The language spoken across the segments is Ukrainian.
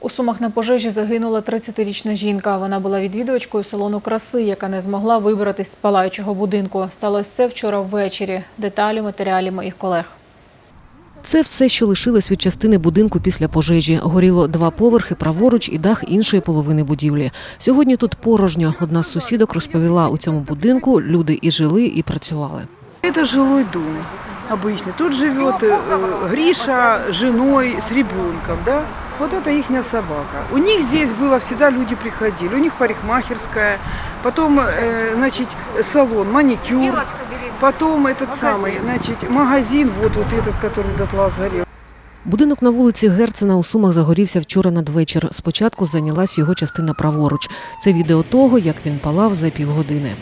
У Сумах на пожежі загинула 30-річна жінка. Вона була відвідувачкою салону краси, яка не змогла вибратись з палаючого будинку. Сталося це вчора ввечері. Деталі матеріалі моїх колег. Це все, що лишилось від частини будинку після пожежі. Горіло два поверхи праворуч і дах іншої половини будівлі. Сьогодні тут порожньо. Одна з сусідок розповіла, у цьому будинку люди і жили, і працювали. Это жилой дом обычный. Тут живет э, Гриша с женой, с ребенком, да? Вот это их собака. У них здесь было всегда люди приходили. У них парикмахерская, потом, э, значит, салон, маникюр, потом этот самый, значит, магазин, вот, вот этот, который дотла сгорел. Будинок на вулиці Герцена у Сумах загорівся вчора надвечір. Спочатку зайнялась його частина праворуч. Це відео того, як він палав за півгодини.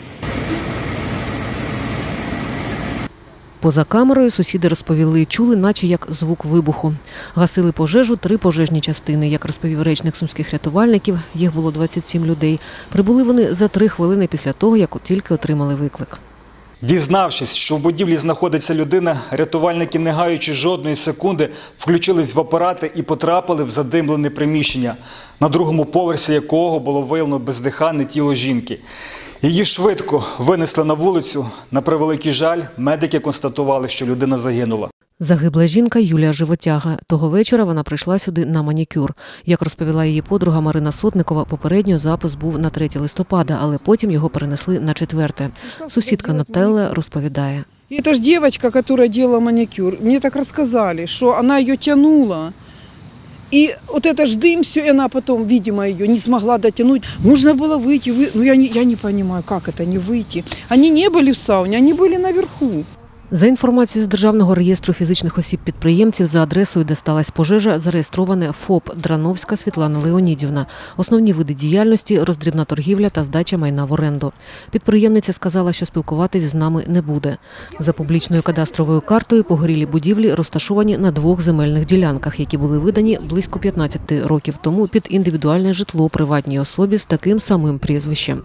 Поза камерою сусіди розповіли, чули, наче як звук вибуху. Гасили пожежу три пожежні частини. Як розповів речник сумських рятувальників, їх було 27 людей. Прибули вони за три хвилини після того, як тільки отримали виклик. Дізнавшись, що в будівлі знаходиться людина, рятувальники, не гаючи жодної секунди, включились в апарати і потрапили в задимлене приміщення, на другому поверсі якого було виявлено бездиханне тіло жінки. Її швидко винесли на вулицю. На превеликий жаль, медики констатували, що людина загинула. Загибла жінка Юлія Животяга. Того вечора вона прийшла сюди на манікюр. Як розповіла її подруга Марина Сотникова, попередньо запис був на 3 листопада, але потім його перенесли на 4. Сусідка Нателла розповідає. И это же девочка, которая делала маникюр. Мне так рассказали, что она ее тянула. И вот это ж дым все, и она потом, видимо, ее не смогла дотянуть. Можно было выйти, вы... ну я не, я не понимаю, как это не выйти. Они не были в сауне, они были наверху. За інформацією з Державного реєстру фізичних осіб підприємців за адресою, де сталася пожежа, зареєстроване ФОП Драновська Світлана Леонідівна. Основні види діяльності роздрібна торгівля та здача майна в оренду. Підприємниця сказала, що спілкуватись з нами не буде. За публічною кадастровою картою погорілі будівлі розташовані на двох земельних ділянках, які були видані близько 15 років тому під індивідуальне житло приватній особі з таким самим прізвищем.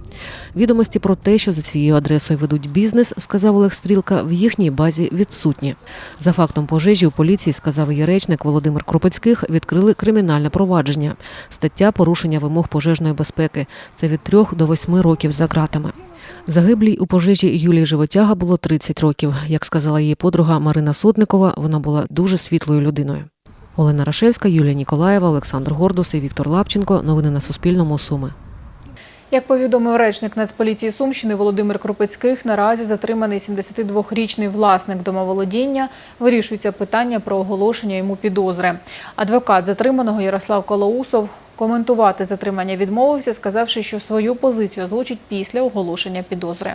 Відомості про те, що за цією адресою ведуть бізнес, сказав Олег Стрілка, в їхній базі відсутні. За фактом пожежі у поліції, сказав її речник Володимир Кропицьких, відкрили кримінальне провадження. Стаття порушення вимог пожежної безпеки. Це від трьох до восьми років за ґратами. Загиблій у пожежі Юлії Животяга було 30 років. Як сказала її подруга Марина Сотникова, вона була дуже світлою людиною. Олена Рашевська, Юлія Ніколаєва, Олександр Гордус і Віктор Лапченко. Новини на Суспільному. Суми. Як повідомив речник Нацполіції Сумщини Володимир Кропицьких, наразі затриманий 72-річний власник домоволодіння. Вирішується питання про оголошення йому підозри. Адвокат затриманого Ярослав Колоусов коментувати затримання відмовився, сказавши, що свою позицію озвучить після оголошення підозри.